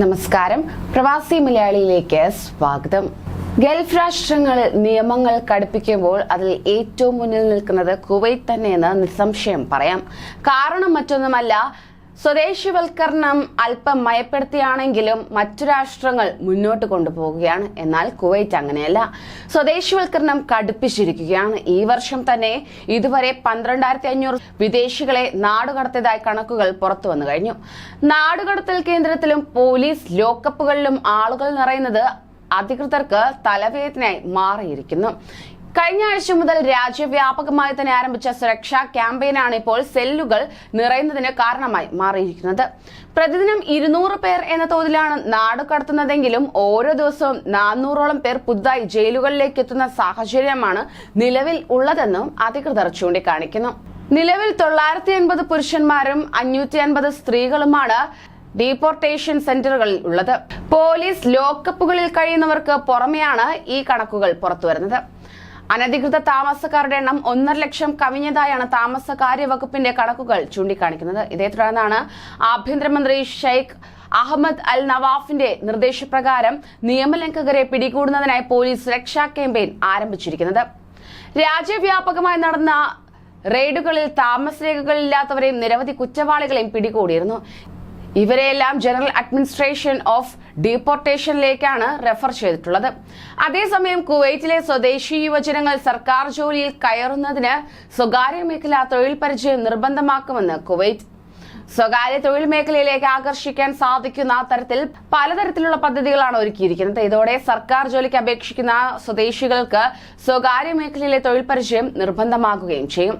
നമസ്കാരം. പ്രവാസി മലയാളിയിലേക്ക് സ്വാഗതം. ഗൾഫ് രാഷ്ട്രങ്ങളിൽ നിയമങ്ങൾ കടുപ്പിക്കുമ്പോൾ അതിൽ ഏറ്റവും മുന്നിൽ നിൽക്കുന്നത് കുവൈത്ത് തന്നെയെന്ന് നിസ്സംശയം പറയാം. കാരണം മറ്റൊന്നുമല്ല സ്വദേശിവൽക്കരണം അല്പം മയപ്പെടുത്തിയാണെങ്കിലും മറ്റു രാഷ്ട്രങ്ങൾ മുന്നോട്ട് കൊണ്ടുപോകുകയാണ് എന്നാൽ കുവൈറ്റ് അങ്ങനെയല്ല. സ്വദേശിവൽക്കരണം കടുപ്പിച്ചിരിക്കുകയാണ്. ഈ വർഷം തന്നെ ഇതുവരെ പന്ത്രണ്ടായിരത്തി അഞ്ഞൂറ് വിദേശികളെ നാടുകടത്തിയതായി കണക്കുകൾ പുറത്തു വന്നു കഴിഞ്ഞു. നാടുകടത്തൽ കേന്ദ്രത്തിലും പോലീസ് ലോക്കപ്പുകളിലും ആളുകൾ നിറയുന്നത് അധികൃതർക്ക് തലവേദനയായി മാറിയിരിക്കുന്നു. കഴിഞ്ഞ ആഴ്ച മുതൽ രാജ്യവ്യാപകമായി തന്നെ ആരംഭിച്ച സുരക്ഷാ ക്യാമ്പയിനാണ് ഇപ്പോൾ സെല്ലുകൾ നിറയുന്നതിന് കാരണമായി മാറിയിരിക്കുന്നത്. പ്രതിദിനം ഇരുന്നൂറ് പേർ എന്ന തോതിലാണ് നാട് കടത്തുന്നതെങ്കിലും ഓരോ ദിവസവും നാനൂറോളം പേർ പുതുതായി ജയിലുകളിലേക്ക് എത്തുന്ന സാഹചര്യമാണ് നിലവിൽ ഉള്ളതെന്നും അധികൃതർ ചൂണ്ടിക്കാണിക്കുന്നു. നിലവിൽ തൊള്ളായിരത്തി അൻപത് പുരുഷന്മാരും അഞ്ഞൂറ്റി അൻപത് സ്ത്രീകളുമാണ് ഡീപ്പോർട്ടേഷൻ സെന്ററുകളിൽ ഉള്ളത്. പോലീസ് ലോക്കപ്പുകളിൽ കഴിയുന്നവർക്ക് പുറമെയാണ് ഈ കണക്കുകൾ പുറത്തുവരുന്നത്. അനധികൃത താമസക്കാരുടെ എണ്ണം ഒന്നര ലക്ഷം കവിഞ്ഞതായാണ് താമസകാര്യ കാര്യവകുപ്പിന്റെ കണക്കുകൾ ചൂണ്ടിക്കാണിക്കുന്നത്. ഇതേ തുടർന്നാണ് ആഭ്യന്തരമന്ത്രി ഷെയ്ഖ് അഹമ്മദ് അൽ നവാഫിന്റെ നിർദ്ദേശപ്രകാരം നിയമലംഘകരെ പിടികൂടുന്നതിനായി പോലീസ് രക്ഷാ ക്യാമ്പയിൻ ആരംഭിച്ചിരിക്കുന്നത്. രാജ്യവ്യാപകമായി നടന്ന റെയ്ഡുകളിൽ താമസരേഖകളില്ലാത്തവരെയും നിരവധി കുറ്റവാളികളെയും പിടികൂടിയിരുന്നു. ഇവരെയെല്ലാം ജനറൽ അഡ്മിനിസ്ട്രേഷൻ ഓഫ് ഡീപ്പോർട്ടേഷനിലേക്കാണ് റെഫർ ചെയ്തിട്ടുള്ളത്. അതേസമയം കുവൈറ്റിലെ സ്വദേശി യുവജനങ്ങൾ സർക്കാർ ജോലിയിൽ കയറുന്നതിന് സ്വകാര്യ മേഖല തൊഴിൽ പരിചയം നിർബന്ധമാക്കുമെന്ന് കുവൈറ്റ് സ്വകാര്യ തൊഴിൽ മേഖലയിലേക്ക് ആകർഷിക്കാൻ സാധിക്കുന്ന തരത്തിൽ പലതരത്തിലുള്ള പദ്ധതികളാണ് ഒരുക്കിയിരിക്കുന്നത്. ഇതോടെ സർക്കാർ ജോലിക്ക് അപേക്ഷിക്കുന്ന സ്വദേശികൾക്ക് സ്വകാര്യ മേഖലയിലെ തൊഴിൽ പരിചയം നിർബന്ധമാകുകയും ചെയ്യും.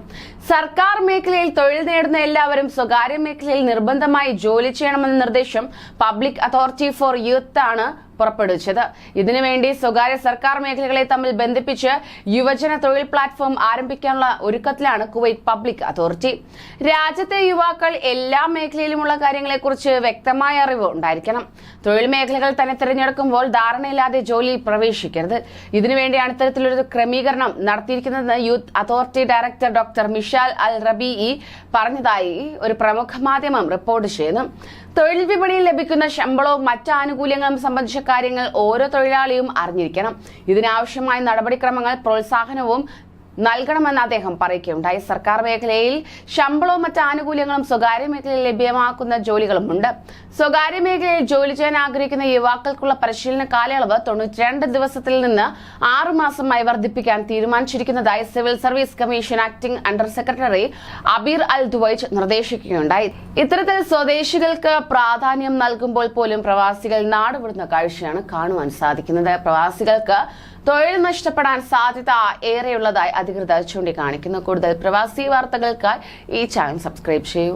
സർക്കാർ മേഖലയിൽ തൊഴിൽ നേടുന്ന എല്ലാവരും സ്വകാര്യ മേഖലയിൽ നിർബന്ധമായി ജോലി ചെയ്യണമെന്ന നിർദ്ദേശം പബ്ലിക് അതോറിറ്റി ഫോർ യൂത്ത് ആണ് പുറപ്പെടുവിച്ചത്. ഇതിനുവേണ്ടി സ്വകാര്യ സർക്കാർ മേഖലകളെ തമ്മിൽ ബന്ധിപ്പിച്ച് യുവജന തൊഴിൽ പ്ലാറ്റ്ഫോം ആരംഭിക്കാനുള്ള ഒരുക്കത്തിലാണ് കുവൈറ്റ് പബ്ലിക് അതോറിറ്റി. രാജ്യത്തെ യുവാക്കൾ എല്ലാ മേഖലയിലുമുള്ള കാര്യങ്ങളെക്കുറിച്ച് വ്യക്തമായ അറിവ് ഉണ്ടായിരിക്കണം. തൊഴിൽ മേഖലകൾ തന്നെ തിരഞ്ഞെടുക്കുമ്പോൾ ധാരണയില്ലാതെ ജോലിയിൽ പ്രവേശിക്കരുത്. ഇതിനുവേണ്ടിയാണ് ഇത്തരത്തിലൊരു ക്രമീകരണം നടത്തിയിരിക്കുന്നതെന്ന് youth authority director doctor Mishal Al Rabi പറഞ്ഞതായി ഒരു പ്രമുഖ മാധ്യമം റിപ്പോർട്ട് ചെയ്യുന്നു. തൊഴിൽ വിപണിയിൽ ലഭിക്കുന്ന ശമ്പളവും മറ്റ് ആനുകൂല്യങ്ങളും സംബന്ധിച്ച കാര്യങ്ങൾ ഓരോ തൊഴിലാളിയും അറിഞ്ഞിരിക്കണം. ഇതിനാവശ്യമായ നടപടിക്രമങ്ങൾ പ്രോത്സാഹനവും നൽകണമെന്ന് അദ്ദേഹം പറയുകയുണ്ടായി. സർക്കാർ മേഖലയിൽ ശമ്പളവും മറ്റ് ആനുകൂല്യങ്ങളും സ്വകാര്യ മേഖലയിൽ ലഭ്യമാക്കുന്ന ജോലികളുമുണ്ട്. സ്വകാര്യ മേഖലയിൽ ജോലി ചെയ്യാൻ ആഗ്രഹിക്കുന്ന യുവാക്കൾക്കുള്ള പരിശീലന കാലയളവ് തൊണ്ണൂറ്റിരണ്ട് ദിവസത്തിൽ നിന്ന് ആറുമാസമായി വർദ്ധിപ്പിക്കാൻ തീരുമാനിച്ചിരിക്കുന്നതായി civil service commission acting under secretary Abeer Al Duwaij നിർദ്ദേശിക്കുകയുണ്ടായി. ഇത്തരത്തിൽ സ്വദേശികൾക്ക് പ്രാധാന്യം നൽകുമ്പോൾ പോലും പ്രവാസികൾ നാടുവിടുന്ന കാഴ്ചയാണ് കാണുവാൻ സാധിക്കുന്നത്. പ്രവാസികൾക്ക് തൊഴിൽ നഷ്ടപ്പെടാൻ സാധ്യത ഏറെയുള്ളതായി അധികൃതർ ചൂണ്ടിക്കാണിക്കുന്നു. കൂടുതൽ പ്രവാസി വാർത്തകൾക്കായി ഈ ചാനൽ സബ്സ്ക്രൈബ് ചെയ്യൂ.